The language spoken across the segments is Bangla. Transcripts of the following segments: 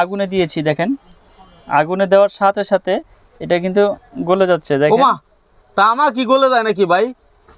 আগুনে দিয়েছি, দেখেন। আগুনে দেওয়ার সাথে সাথে এটা কিন্তু গলে যাচ্ছে, দেখেন। তা তামা কি গলে যায় নাকি ভাই?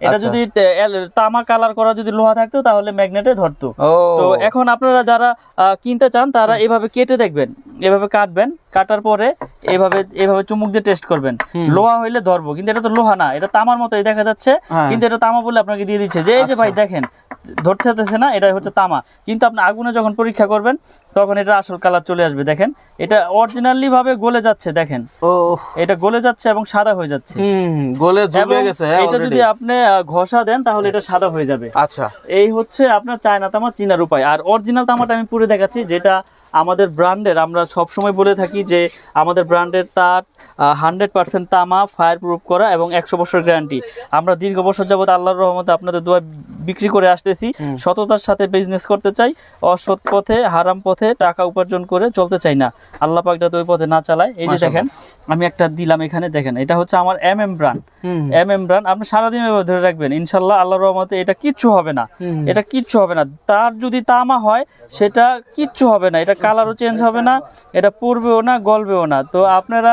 এটা আচ্ছা। যদি তামা কালার করা যদি লোহা থাকতো তাহলে ম্যাগনেটে ধরতো। তো এখন আপনারা যারা কিনতে চান তারা এভাবে কেটে দেখবেন এভাবে কাটবেন কাটার পরে এভাবে এভাবে চুমুক দিয়ে টেস্ট করবেন। লোহা হইলে ধরবো কিন্তু এটা তো লোহা না এটা তামার মতোই দেখা যাচ্ছে হ্যাঁ। কিন্তু এটা তামা বলে আপনাকে দিয়ে দিচ্ছে। যে এই যে ভাই দেখেন ধরতে চাইতেছে না এটা হচ্ছে তামা। কিন্তু আপনি আগুনে যখন পরীক্ষা করবেন তখন এটা আসল কালার চলে আসবে দেখেন। এটা অরিজিনালি ভাবে গলে যাচ্ছে দেখেন। ও এটা গলে যাচ্ছে এবং সাদা হয়ে যাচ্ছে। হুম গলে ঝুলে গেছে হ্যাঁ, এটা যদি আপনি ঘষা দেন তাহলে এটা সাদা হয়ে যাবে। আচ্ছা। এই হচ্ছে আপনার চায়না তামা চিনার উপায়। আর অরিজিনাল তামাটা আমি পুরো দেখাচ্ছি যেটা আমাদের ব্র্যান্ডের আমরা সব সময় বলে থাকি যে আমাদের ব্র্যান্ডের তার হান্ড্রেড পার্সেন্ট তামা ফায়ার প্রুফ করা এবং একশো বছর গ্যারান্টি আমরা দীর্ঘ বছর যাবত আল্লাহর রহমতে আপনাদের দোয়া বিক্রি করে আসতেছি। সততার সাথে বিজনেস করতে চাই অসৎ পথে হারাম পথে টাকা উপার্জন করে চলতে চাই না। আল্লাহ পাক যাতে ওই পথে না চালায় এই যে দেখেন আমি একটা দিলাম এখানে দেখেন এটা হচ্ছে আমার এম এম ব্র্যান্ড হুম। এম এম ব্র্যান্ড আপনি সারাদিন ধরে রাখবেন ইনশাল্লাহ আল্লাহ রহমতে এটা কিচ্ছু হবে না। এটা কিচ্ছু হবে না। তার যদি তামা হয় সেটা কিচ্ছু হবে না। এটা কালারও চেঞ্জ হবে না এটা পড়বেও না গলবেও না। তো আপনারা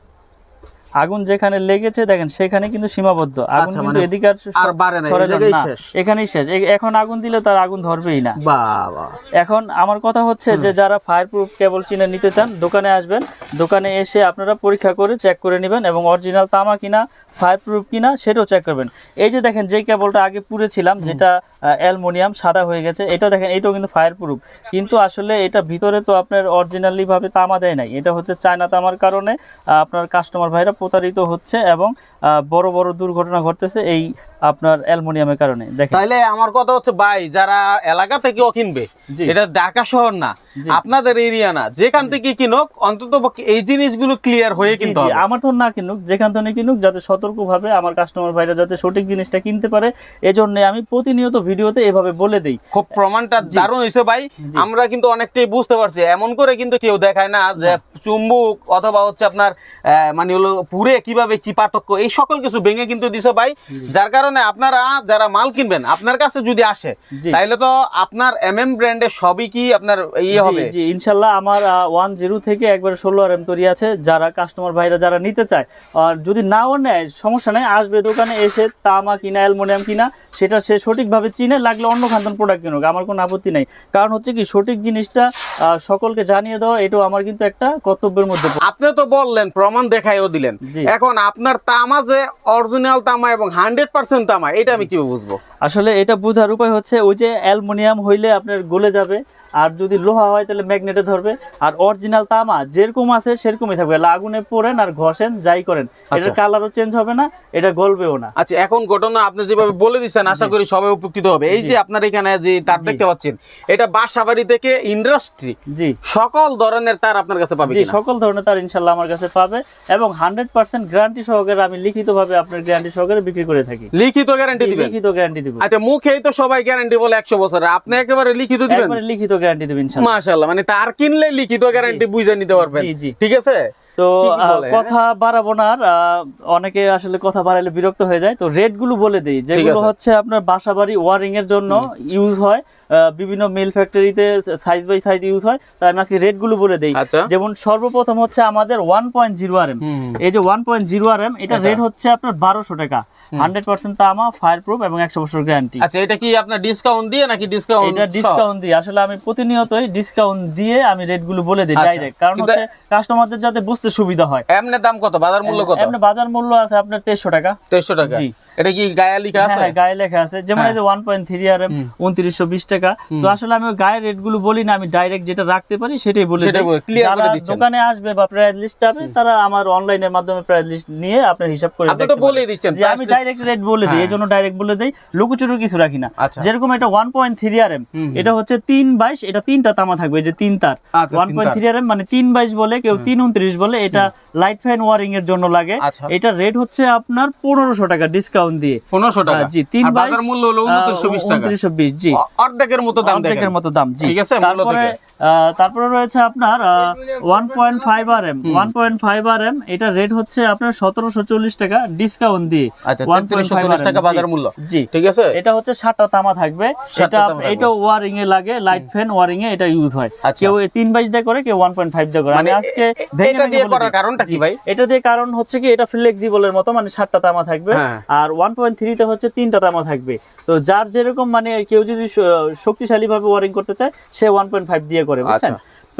আগুন যেখানে লেগেছে দেখেন সেখানে কিন্তু সীমাবদ্ধ। আগুন আচ্ছা, কিন্তু মানে এদিকে আর বাড়ে না। এখানেই শেষ। এখন আগুন দিলে তার আগুন ধরবেই না। এখন আমার কথা হচ্ছে যে যারা ফায়ার প্রুফ কেবল চিনে নিতে চান দোকানে আসবেন। দোকানে এসে আপনারা পরীক্ষা করে চেক করে নেবেন এবং অরিজিনাল তামা কিনা ফায়ার প্রুফ কিনা সেটাও চেক করবেন। এই যে দেখেন যে কেবলটা আগে পুড়েছিলাম যেটা অ্যালমোনিয়াম সাদা হয়ে গেছে এটা দেখেন এটাও কিন্তু ফায়ার প্রুফ কিন্তু আসলে এটা ভিতরে তো আপনার অরিজিনালি ভাবে তামা দেয় নাই। এটা হচ্ছে চায়না তামার কারণে আপনার কাস্টমার ভাইরা প্রতারিত হচ্ছে এবং বড় বড় দুর্ঘটনা ঘটতেছে। এই আপনার অ্যালমোনিয়ামের কারণে দেখেন। আমার কথা হচ্ছে ভাই যারা এলাকা থেকেও কিনবে এটা ঢাকা শহর না আপনাদের এরিয়া না যেখান থেকে কিনুক অন্তত এই জিনিসগুলো ক্লিয়ার হয়ে কিনতে আমার তো না কিনুক যেখান থেকে কিনুক যাতে সতর্কভাবে আমার কাস্টমার ভাইরা যাতে সঠিক জিনিসটা কিনতে পারে। এজন্য আমি প্রতিনিয়ত ভিডিওতে এভাবে বলে দেই। খুব প্রমাণটা দারুণ হয়েছে ভাই। আমরা কিন্তু অনেকটাই বুঝতে পারছি এমন করে কিন্তু কেউ দেখায় না যে চুম্বুক অথবা হচ্ছে আপনার মানে হলো পুরে কীভাবে কি পার্থক্য এই সকল কিছু ভেঙে কিন্তু দিছে ভাই। যার কারণে আপনারা যারা মাল কিনবেন আপনার কাছে যদি আসে জি। তাইলে তো আপনার এম এম ব্র্যান্ডের সবই কি আপনার ইয়ে হবে? জি, ইনশাল্লাহ আমার ওয়ান জিরো থেকে একবার ষোলো আর এম তৈরি আছে। যারা কাস্টমার ভাইরা যারা নিতে চায় আর যদি নাও নেয় সমস্যা নেই আসবে দোকানে এসে তামা কিনা অ্যালমোনিয়াম কিনা সেটা সে সঠিকভাবে চিনে লাগলে অন্য খান্তন প্রোডাক্ট কিনুক আমার কোনো আপত্তি নাই। কারণ হচ্ছে কি সঠিক জিনিসটা সকলকে জানিয়ে দেওয়া এটাও আমার কিন্তু একটা কর্তব্যের মধ্যে আপনি তো বললেন প্রমাণ দেখাইও দিলেন। এখন আপনার তামা যে অরিজিনাল তামা এবং হান্ড্রেড পার্সেন্ট তামা এটা আমি কীভাবে বুঝব? আসলে এটা বোঝার উপায় হচ্ছে ওই যে অ্যালুমিনিয়াম হইলে আপনার গলে যাবে আর যদি লোহা হয় তাহলে ম্যাগনেটে ধরবে আর অরিজিনাল তামা যেরকম আছে সেরকমই থাকবে আগুনে পোড়েন আর ঘষেন যাই করেন। এটার আচ্ছা। কালারও চেঞ্জ হবে না এটা গলবেও না। আচ্ছা এখন ঘটনা আপনি যেভাবে বলে দিচ্ছেন আশা করি সবাই উপকৃত হবে। এই যে আপনার এখানে যে তার। দেখতে পাচ্ছেন এটা বাসাবাড়ি থেকে ইন্ডাস্ট্রি জি। সকল ধরনের তার আপনার কাছে পাবে জি সকল ধরনের তার ইনশাল্লাহ আমার কাছে পাবে এবং হান্ড্রেড পার্সেন্ট গ্যারান্টি সহকারে আমি লিখিতভাবে আপনার গ্যারান্টি সহকারে বিক্রি করে থাকি। লিখিত গ্যারান্টি দিবেন? লিখিত গ্যারান্টি দিব। আচ্ছা মুখেই তো সবাই গ্যারান্টি বলে একশো বছর আপনি একেবারে লিখিত দিবেন? একবারে লিখিত গ্যারান্টি মাশাআল্লাহ মানে তার কিনলে লিখিত গ্যারান্টি বুঝে নিতে পারবেন। ঠিক আছে? তো কথা বাড়াবো না অনেকে আসলে কথা বাড়াইলে বিরক্ত হয়ে যায়। তো রেটগুলো বলে দিই যেগুলো হচ্ছে আপনার বাসা বাড়ি ওয়ারিং এর জন্য ইউজ হয় বিভিন্ন মিল ফ্যাক্টরিতে সাইজ বাই সাইজ ইউজ হয় তাই আমি আজকে রেটগুলো বলে দেই। আচ্ছা। যেমন সর্বপ্রথম হচ্ছে আমাদের one point zero R M এই যে one point zero R M এটা। রেট হচ্ছে আপনার বারোশো টাকা। হান্ড্রেড পার্সেন্ট তামা ফায়ার প্রুফ এবং একশো বছর গ্যারান্টি আচ্ছা এটা কি আপনার ডিসকাউন্ট দিয়ে নাকি ডিসকাউন্ট এটা ডিসকাউন্ট দিয়ে। আসলে আমি প্রতিনিয়তই ডিসকাউন্ট দিয়ে আমি রেটগুলো বলে দিই আচ্ছা। ডাইরেক্ট কারণ কিন্তু- হচ্ছে কাস্টমারদের যাতে বুঝতে সুবিধা হয়। এমনি দাম কত? বাজার মূল্য কত? এমনি বাজার মূল্য আছে আপনার 1300 টাকা। 1300 টাকা। জি। এটা কি গায়ে লেখা আছে? হ্যাঁ গায়ে লেখা আছে। যেমন এই যে one point three R M উনত্রিশশো বিশ টাকা। তো আসলে আমি রেটগুলো বলি না আমি ডাইরেক্ট যেটা রাখতে পারি সেটাই বলে সেটাই। করে দোকানে আসবে বা প্রাইস লিস্ট পাবে তারা আমার অনলাইনের মাধ্যমে প্রাইস লিস্ট নিয়ে আপনার হিসাব করে আপনি তো। বলেই দিচ্ছেন, যে আমি ডাইরেক্ট রেট বলে দিই হ্যাঁ। এই জন্য ডাইরেক্ট বলে দেই লুকুচুরু কিছু রাখি না। আচ্ছা। যেরকম এটা one point three R M হুম, হুম। এটা হচ্ছে তিন বাইশ এটা তিনটা তামা থাকবে যে তিন তার। আচ্ছা, one point three R M মানে তিন বাইশ বলে কেউ তিন উনত্রিশ বলে এটা লাইট ফ্যান ওয়ারিং এর জন্য লাগে। আচ্ছা। এটা রেট হচ্ছে আপনার পনেরোশো টাকা ডিসকাউন্ট দিয়ে। পনেরোশো টাকা। জি তিন বাজার মূল্য হলো উনত্রিশশো বিশ টাকা। উনত্রিশশো বিশ জি। অর্ধেকের মতো দাম দেখেন। অর্ধেকের মতো দাম জি। ঠিক আছে, মূল্য তারপরে থেকে। তারপরে রয়েছে আপনার এটা রেট হচ্ছে আপনার সতেরোশো চল্লিশ টাকা ডিসকাউন্ট দিয়ে। আচ্ছা 1.5 3340 টাকা বাজার মূল্য। জি। ঠিক আছে? এটা হচ্ছে সাতটা তামা থাকবে। এটা এটা ওয়ারিং এ লাগে লাইট ফ্যান ওয়ারিং এ এটা ইউজ হয়। আচ্ছা। কেউ তিন বাইশ দিয়ে করে কেউ ওয়ান পয়েন্ট ফাইভ দিয়ে করে। মানে আমি আজকে এটা দিয়ে করার কারণটা কি ভাই? এটা দিয়ে কারণ হচ্ছে কি এটা ফ্লেক্সিবলের মতো মানে সাতটা তামা থাকবে। হ্যাঁ। আর ওয়ান পয়েন্ট থ্রিতে হচ্ছে তিনটা তামা থাকবে তো যার যেরকম মানে কেউ যদি শক্তিশালীভাবে ওয়ারিং করতে চায়, সে ওয়ান পয়েন্ট ফাইভ দিয়ে করে, বুঝছেন আচ্ছা।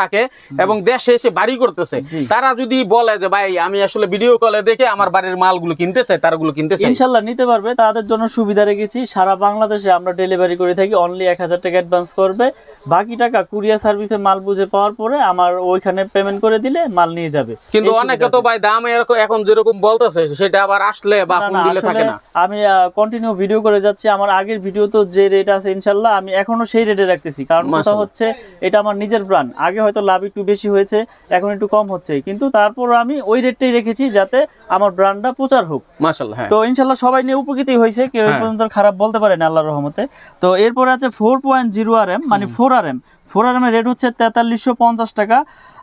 থাকে এবং দেশে এসে বাড়ি করতেছে। তারা যদি বলে যে ভাই আমি আসলে ভিডিও কলে দেখে আমার বাড়ির মালগুলো কিনতে চাই তারগুলো কিনতে চাই। ইনশাল্লাহ নিতে পারবে তাদের জন্য সুবিধা রেখেছি। সারা বাংলাদেশে আমরা ডেলিভারি করে থাকি অনলি এক হাজার টাকা অ্যাডভান্স করবে। বাকি টাকা কুরিয়ার সার্ভিসে মাল বুঝে পাওয়ার পরে আমার ওইখানে পেমেন্ট করে দিলে মাল নিয়ে যাবে। কিন্তু অনেকে তো ভাই দাম এরকম এখন যেরকম বলতেছে সেটা আবার আসলে বা ফোন দিলে থাকে না। আমি কন্টিনিউ ভিডিও করে যাচ্ছি। আমার আগের ভিডিও তো যে রেট আছে ইনশাল্লাহ আমি এখনও সেই রেটে রাখতেছি। কারণ কথা হচ্ছে এটা আমার নিজের ব্র্যান্ড আগে হয়তো লাভ একটু বেশি হয়েছে এখন একটু কম হচ্ছে। কিন্তু তারপর আমি ওই রেটটাই রেখেছি যাতে আমার ব্র্যান্ডটা প্রচার হোক। হ্যাঁ। তো ইনশাল্লাহ সবাই নিয়ে উপকৃত হয়েছে কেউ হ্যাঁ। পর্যন্ত খারাপ বলতে পারে না আল্লাহর রহমতে। তো এরপরে আছে four point zero R M মানে four R M four R M এর রেট হচ্ছে তেতাল্লিশশো পঞ্চাশ টাকা।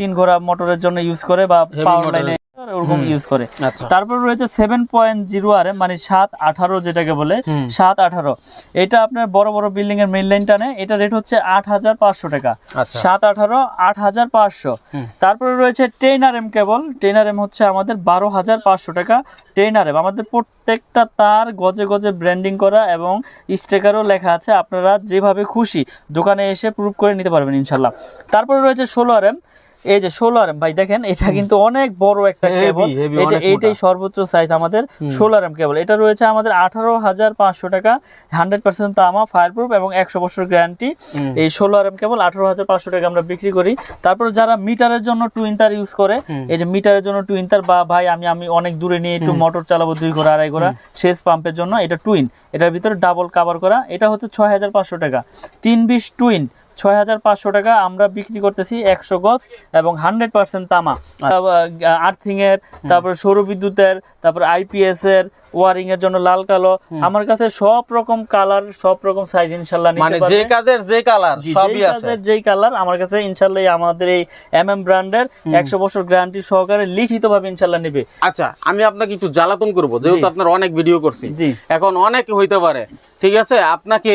তিন ঘোড়া মোটরের জন্য ইউজ করে বা পাওয়ার লাইনে ওরকম ইউজ করে। আচ্ছা। তারপর রয়েছে সেভেন পয়েন্ট জিরো আর মানে সাত আঠারো যেটাকে বলে সাত আঠারো। এটা আপনার বড় বড় বিল্ডিং এর মেইন লাইন টানে এটা রেট হচ্ছে আট হাজার পাঁচশো টাকা। আচ্ছা। সাত আঠারো আট হাজার পাঁচশো। তারপরে রয়েছে টেন আর এম কেবল টেন আর এম হচ্ছে আমাদের বারো হাজার পাঁচশো টাকা। টেন আর এম আমাদের প্রত্যেকটা তার গজে গজে ব্র্যান্ডিং করা এবং স্টিকারও লেখা আছে। আপনারা যেভাবে খুশি দোকানে এসে প্রুভ করে নিতে পারবেন ইনশাল্লাহ। তারপরে রয়েছে ষোলো আর এম এই যে ষোলো আর এম ভাই দেখেন এটা কিন্তু অনেক বড় একটা কেবল এটা এইটাই সর্বোচ্চ সাইজ আমাদের ষোলো আর এম কেবল এটা রয়েছে আমাদের আঠারো হাজার পাঁচশো টাকা হান্ড্রেড পার্সেন্ট তামা ফায়ার প্রুফ এবং একশো বছর গ্যারান্টি এই ষোলো আর কেবল আঠারো হাজার পাঁচশো টাকা আমরা বিক্রি করি। তারপর যারা মিটারের জন্য টু ইন্টার ইউজ করে এই যে মিটারের জন্য টু ইন্টার বা ভাই আমি আমি অনেক দূরে নিয়ে একটু মোটর চালাবো দুই ঘোড়া আড়াই ঘোড়া সেচ পাম্পের জন্য এটা টুইন এটার ভিতরে ডাবল কাভার করা এটা হচ্ছে ছয় হাজার পাঁচশো টাকা। তিন বিশ টুইন ছয় হাজার পাঁচশো টাকা আমরা বিক্রি করতেছি একশো গজ এবং হান্ড্রেড পার্সেন্ট তামা। তারপর সৌর বিদ্যুতের তারপর আইপিএস এর ওয়ারিং এর জন্য লাল কালো। আমার কাছে সব রকম কালার সব রকম সাইজ মানে যে কাজের যে কালার সবই আছে। কাজের যেই কালার আমার কাছে ইনশাল্লাহ আমাদের এই এম এম ব্র্যান্ডের একশো বছর গ্যারান্টি সহকারে লিখিত ভাবে ইনশাল্লাহ নেবে। আচ্ছা আমি আপনাকে একটু জ্বালাতন করব যেহেতু আপনার অনেক ভিডিও করছি। এখন অনেক হইতে পারে ঠিক আছে? আপনাকে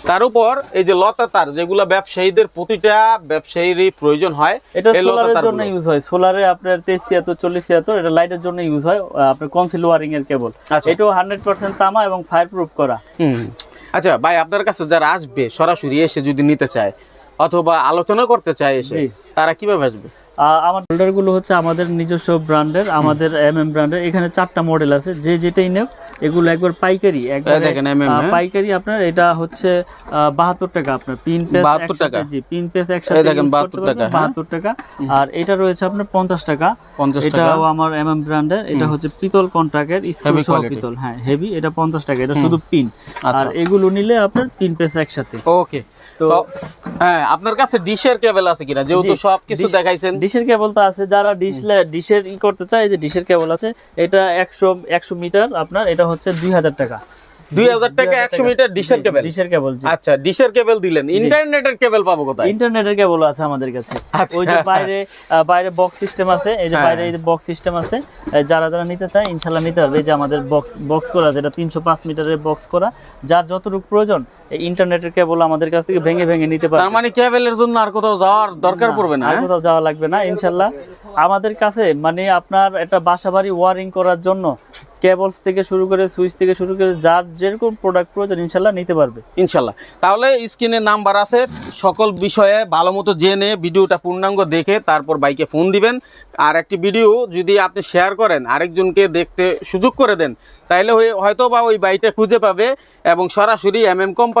তার উপর এই যে লতা তার যেগুলো ব্যবসায়ীদের প্রতিটা ব্যবসায়ীরই প্রয়োজন হয় এটা সোলারের জন্য ইউজ হয়। সোলারে আপনার তেইশ ছিয়াত্তর চল্লিশ ছিয়াত্তর এটা লাইটের জন্য ইউজ হয় আপনার কনসিল ওয়ারিং এর কেবল আচ্ছা। এটাও হান্ড্রেড পার্সেন্ট তামা এবং ফায়ার প্রুফ করা। হুম। আচ্ছা ভাই আপনার কাছে যারা আসবে সরাসরি এসে যদি নিতে চায় অথবা আলোচনা করতে চায় এসে তারা কীভাবে আসবে? আমার হোল্ডারগুলো হচ্ছে আমাদের নিজস্ব ব্র্যান্ডের আমাদের এম এম ব্র্যান্ডের এখানে চারটা মডেল আছে যে যেটাই নেব এগুলো একবার পাইকারি একবার দেখেন, হ্যাঁ? পাইকারি আপনার এটা হচ্ছে বাহাত্তর টাকা আপনার পিন পেস 72 টাকা। জি পিন পেস একসাথে দেখেন, 72 টাকা, হ্যাঁ? বাহাত্তর টাকা। আর এটা রয়েছে আপনার পঞ্চাশ টাকা। পঞ্চাশ টাকা। এটাও আমার এমএম এম ব্র্যান্ডের এটা হচ্ছে পিতল কন্ট্রাক্টের স্কুল সহ পিতল হ্যাঁ হেভি এটা পঞ্চাশ টাকা এটা শুধু পিন। আচ্ছা। আর এগুলো নিলে আপনার পিন পেস একসাথে। ওকে তো হ্যাঁ আপনার কাছে ডিশের কেবল আছে কিনা? যেহেতু জি, সব কিছু দেখাইছেন। ডিশের কেবল তো আছে। যারা ডিশ ডিশের ই করতে চায় যে ডিশের কেবল আছে এটা একশো একশো মিটার আপনার এটা হচ্ছে দুই হাজার টাকা। দুই হাজার টাকা একশো মিটার ডিশের জি, কেবল? ডিশের কেবল আচ্ছা ডিশের কেবল দিলেন। ইন্টারনেটের কেবল পাবো কোথায়? ইন্টারনেটের কেবল আছে আমাদের কাছে। আচ্ছা। ওই যে বাইরে বাইরে বক্স সিস্টেম আছে এই যে হ্যাঁ। বাইরে এই বক্স সিস্টেম আছে যারা যারা নিতে চায় ইনশাল্লাহ নিতে হবে। এই যে আমাদের বক্স বক্স করা যেটা তিনশো পাঁচ মিটারের বক্স করা। যার যতটুকু প্রয়োজন এই ইন্টারনেটের কেবল আমাদের কাছ থেকে ভেঙে ভেঙে নিতে পারবে। তার মানে কেবলের জন্য আর কোথাও যাওয়ার দরকার পড়বে না আর হ্যাঁ? কোথাও যাওয়া লাগবে না ইনশাল্লাহ। আমাদের কাছে মানে আপনার একটা বাসা বাড়ি ওয়ারিং করার জন্য কেবলস থেকে শুরু করে সুইচ থেকে শুরু করে যার যেরকম প্রোডাক্ট প্রয়োজন ইনশাল্লাহ নিতে পারবে। ইনশাল্লাহ। তাহলে স্ক্রিনে নাম্বার আছে সকল বিষয়ে ভালো মতো জেনে ভিডিওটা পূর্ণাঙ্গ দেখে তারপর বাইকে ফোন দিবেন। আর একটি ভিডিও যদি আপনি শেয়ার করেন আরেকজনকে দেখতে সুযোগ করে দেন হয়ে- হয়তো বা ওই বাইকটা খুঁজে পাবে এবং সরাসরি এম এম কোম্পানি